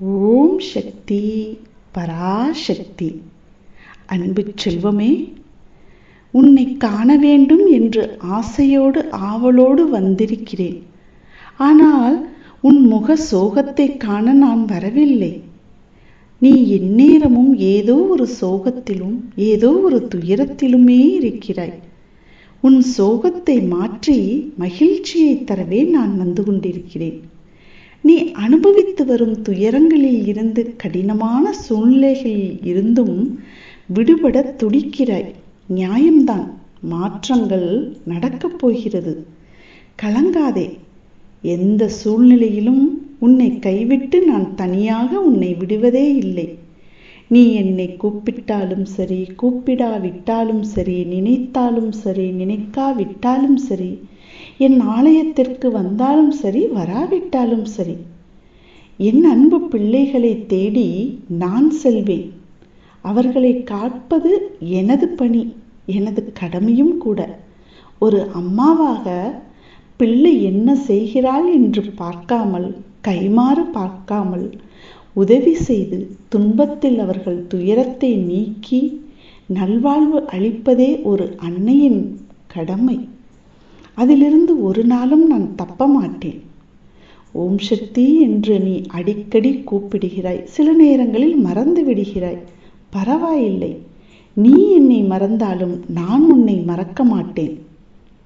ஓம் சக்தி பராசக்தி. அன்பு செல்வமே உன்னை காண வேண்டும் என்று ஆசையோடு ஆவலோடு வந்திருக்கிறேன். ஆனால் உன் முக சோகத்தை காண நான் வரவில்லை. நீ எந்நேரமும் ஏதோ ஒரு சோகத்திலும் ஏதோ ஒரு துயரத்திலுமே இருக்கிறாய். உன் சோகத்தை மாற்றி மகிழ்ச்சியை தரவே நான் வந்து கொண்டிருக்கிறேன். நீ அனுபவித்து வரும் துயரங்களில் இருந்து கடினமான சூழ்நிலைகளில் இருந்தும் விடுபட துடிக்கிறாய் நியாயம்தான். மாற்றங்கள் நடக்கப் போகிறது. கலங்காதே. எந்த சூழ்நிலையிலும் உன்னை கைவிட்டு நான் தனியாக உன்னை விடுவதே இல்லை. நீ என்னை கூப்பிட்டாலும் சரி கூப்பிடாவிட்டாலும் சரி நினைத்தாலும் சரி நினைக்காவிட்டாலும் சரி என் ஆலயத்திற்கு வந்தாலும் சரி வராவிட்டாலும் சரி என் அன்பு பிள்ளைகளை தேடி நான் செல்வேன். அவர்களை காப்பது எனது பணி எனது கடமையும் கூட. ஒரு அம்மாவாக பிள்ளை என்ன செய்கிறாள் என்று பார்க்காமல் கைமாறு பார்க்காமல் உதவி செய்து துன்பத்தில் அவர்கள் துயரத்தை நீக்கி நல்வாழ்வு அளிப்பதே ஒரு அன்னையின் கடமை. அதிலிருந்து ஒரு நாளும் நான் தப்ப மாட்டேன் ஓம் சக்தி என்று நீ அடிக்கடி கூப்பிடுகிறாய். சில நேரங்களில் மறந்து விடுகிறாய். பரவாயில்லை. நீ என்னை மறந்தாலும் நான் உன்னை மறக்க மாட்டேன்.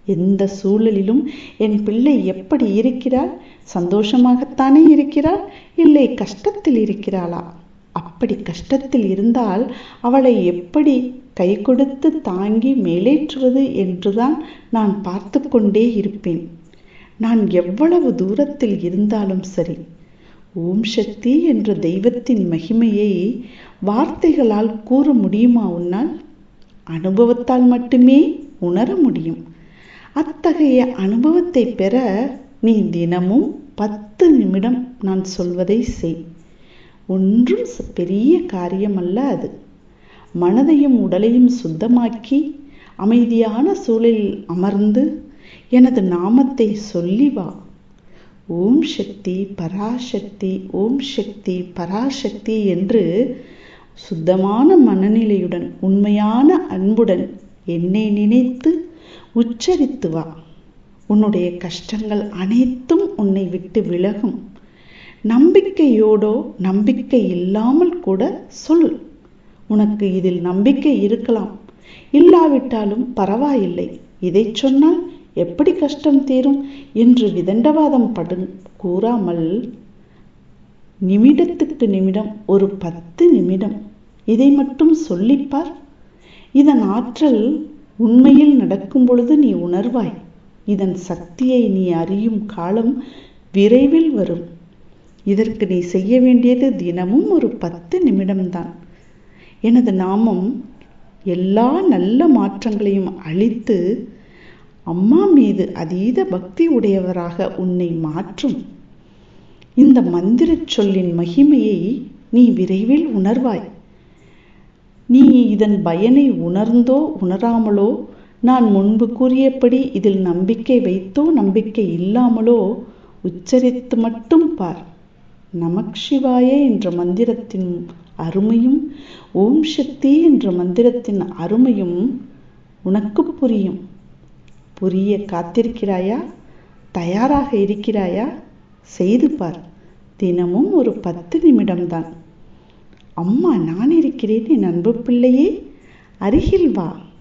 எந்த சூழலிலும் என் பிள்ளை எப்படி இருக்கிறாள்? சந்தோஷமாகத்தானே இருக்கிறாள்? இல்லை கஷ்டத்தில் இருக்கிறாளா? அப்படி கஷ்டத்தில் இருந்தால் அவளை எப்படி கை கொடுத்து தாங்கி மேலேற்றுவது என்றுதான் நான் பார்த்து கொண்டே இருப்பேன். நான் எவ்வளவு தூரத்தில் இருந்தாலும் சரி ஓம் சக்தி என்ற தெய்வத்தின் மகிமையை வார்த்தைகளால் கூற முடியுமா உன்னால்? அனுபவத்தால் மட்டுமே உணர முடியும். அத்தகைய அனுபவத்தை பெற நீ தினமும் பத்து நிமிடம் நான் சொல்வதை செய். ஒன்றும் பெரிய காரியம் அல்ல அது. மனதையும் உடலையும் சுத்தமாக்கி அமைதியான சூழலில் அமர்ந்து எனது நாமத்தை சொல்லி வா. ஓம் சக்தி பராசக்தி ஓம் சக்தி பராசக்தி என்று சுத்தமான மனநிலையுடன் உண்மையான அன்புடன் என்னை நினைத்து உச்சரித்து வா. உன்னுடைய கஷ்டங்கள் அனைத்தும் உன்னை விட்டு விலகும். நம்பிக்கையோடோ நம்பிக்கை இல்லாமல் கூட சொல். உனக்கு இதில் நம்பிக்கை இருக்கலாம். இல்லாவிட்டாலும் பரவாயில்லை. இதை சொன்னால் எப்படி கஷ்டம் தீரும் என்று விதண்டவாதம் படு கூறாமல் நிமிடத்துக்கு நிமிடம் ஒரு பத்து நிமிடம் இதை மட்டும் சொல்லிப்பார். இதன் ஆற்றல் உண்மையில் நடக்கும் பொழுது நீ உணர்வாய். இதன் சக்தியை நீ அறியும் காலம் விரைவில் வரும். இதற்கு நீ செய்ய வேண்டியது தினமும் ஒரு பத்து நிமிடம்தான். எனது நாமம் எல்லா நல்ல மாற்றங்களையும் அழித்து அம்மா மீது அதீத பக்தி உடையவராக உன்னை மாற்றும். இந்த மந்திரச் சொல்லின் மகிமையை நீ விரைவில் உணர்வாய். நீ இதன் பயனை உணர்ந்தோ உணராமலோ நான் முன்பு கூறியபடி இதில் நம்பிக்கை வைத்தோ நம்பிக்கை இல்லாமலோ உச்சரித்து மட்டும் பார். நமக் சிவாய என்ற மந்திரத்தின் அருமையும் ஓம் சக்தி என்ற மந்திரத்தின் அருமையும் உனக்கு புரியும். புரிய காத்திருக்கிறாயா? தயாராக இருக்கிறாயா? செய்து பார். தினமும் ஒரு பத்து நிமிடம்தான். அம்மா நான் இருக்கிறேன் என் அன்பு பிள்ளையே. அருகில் வா.